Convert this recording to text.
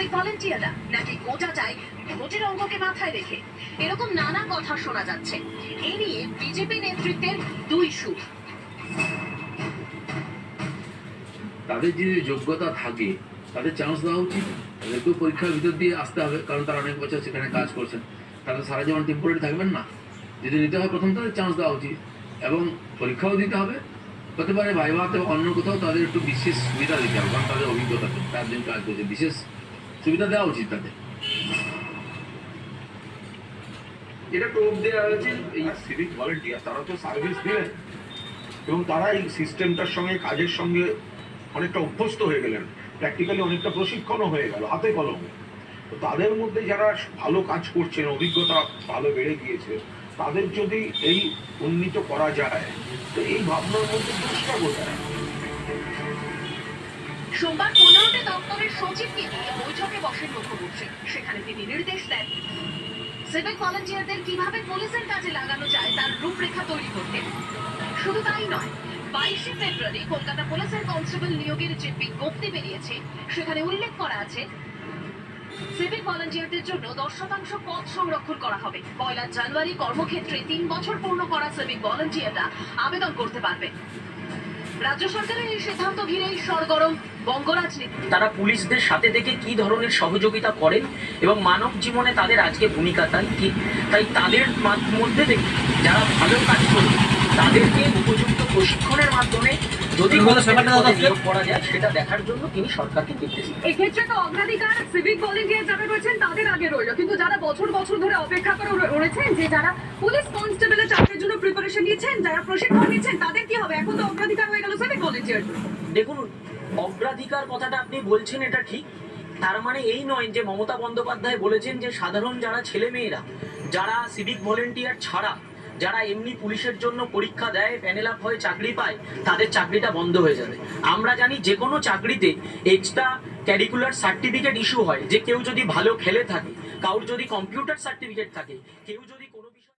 Civic ভলেন্টিয়াররা নাকি গোটাটাই ভোটের অঙ্ককে মাথায় রেখে? এরকম নানা কথা শোনা যাচ্ছে। এ নিয়ে বিজেপি নেতৃত্বের দুই সুর। তাদের যদি যোগ্যতা থাকে, তাদের চান্স দেওয়া উচিত। তাদেরকেও পরীক্ষার ভিতর দিয়ে আসতে হবে, কারণ তারা অনেক বছর সেখানে কাজ করছেন। তারা সারা জীবন টেম্পোরারি থাকবেন না। যদি নিতে হয় প্রথম, তাদের চান্স দেওয়া উচিত। এবং পরীক্ষাও দিতে হবে। হতে পারে ভাইভাতে অন্য কোথাও তাদের একটু বিশেষ সুবিধা দিতে হবে, কারণ তাদের অভিজ্ঞতা তার দিন কাজ করছে, বিশেষ সুবিধা দেওয়া উচিত তাদের। যেটা টোপ দেওয়া হয়েছে, এই সিভিক ভলেন্টিয়ার তারা তো সার্ভিস দিলেন। এবং তারা এই সিস্টেমটার সঙ্গে, কাজের সঙ্গে অনেকটা অভ্যস্ত হয়ে গেলেন। প্র্যাকটিক্যালি অনেকটা প্রশিক্ষণও হয়ে গেল, হাতে কলমে। তো তাদের মধ্যে যারা ভালো কাজ করছেন, অভিজ্ঞতা ভালো বেড়ে গিয়েছে, তাদের যদি এই উন্নীত করা যায়, তো এই ভাবনার মধ্যে দোষটা কোথায় সোমবার পনেরোটি দপ্তরের সচিবকে নিয়ে বৈঠকে বসেন মুখ্যমন্ত্রী। সেখানে তিনি নির্দেশ দেন সিভিক ভলেন্টিয়ারদের কীভাবে পুলিশের কাজে লাগানো যায় তার রূপরেখা তৈরি করতে। শুধু তাই নয়, বাইশে ফেব্রুয়ারি কলকাতা পুলিশের কনস্টেবল নিয়োগের যে বিজ্ঞপ্তি বেরিয়েছে, সেখানে উল্লেখ করা আছে সিভিক ভলেন্টিয়ারদের জন্য দশ শতাংশ পদ সংরক্ষণ করা হবে। পয়লা জানুয়ারি কর্মক্ষেত্রে তিন বছর পূর্ণ করা সিভিক ভলেন্টিয়াররা আবেদন করতে পারবে। রাজ্য সরকারের এই সিদ্ধান্ত ঘিরেই সরগরম বঙ্গ রাজনীতি তারা পুলিশদের সাথে থেকে কি ধরনের সহযোগিতা করেন এবং মানব জীবনে তাদের আজকে ভূমিকা তাই কি? তাই তাদের মধ্যে থেকে যারা ভালো কাজ করে তাদেরকে উপযুক্ত প্রশিক্ষণের মাধ্যমে যদি কোনো নিয়োগ করা যায় সেটা দেখার জন্য তিনি সরকারকে নির্দেশ। এক্ষেত্রে তো অগ্রাধিকার সিভিক ভলেন্টিয়ার যারা রয়েছেন তাদের আগে রইল। কিন্তু যারা বছর বছর ধরে অপেক্ষা করে রয়েছেন যে যারা পুলিশ কনস্টেবলের চাকরির জন্য প্রিপারেশন নিচ্ছেন যারা প্রশিক্ষণ নিচ্ছেন তাদের কি হবে? এখন তো অগ্রাধিকার হয়ে গেল সিভিক ভলেন্টিয়ার দেখুন অগ্রাধিকার কথাটা আপনি বলছেন এটা ঠিক। তার মানে এই নয় যে মমতা বন্দ্যোপাধ্যায় বলেছেন যে সাধারণ যারা ছেলে মেয়েরা যারা সিভিক ভলেন্টিয়ার ছাড়া যারা এমনি পুলিশের জন্য পরীক্ষা দেয় প্যানেল আপ হয়ে চাকরি পায়, তাদের চাকরিটা বন্ধ হয়ে যাবে। আমরা জানি যে কোনো চাকরিতে এক্সট্রা ক্যারিকুলার সার্টিফিকেট ইস্যু হয়, যে কেউ যদি ভালো খেলে থাকে, কারোর যদি কম্পিউটার সার্টিফিকেট থাকে, কেউ যদি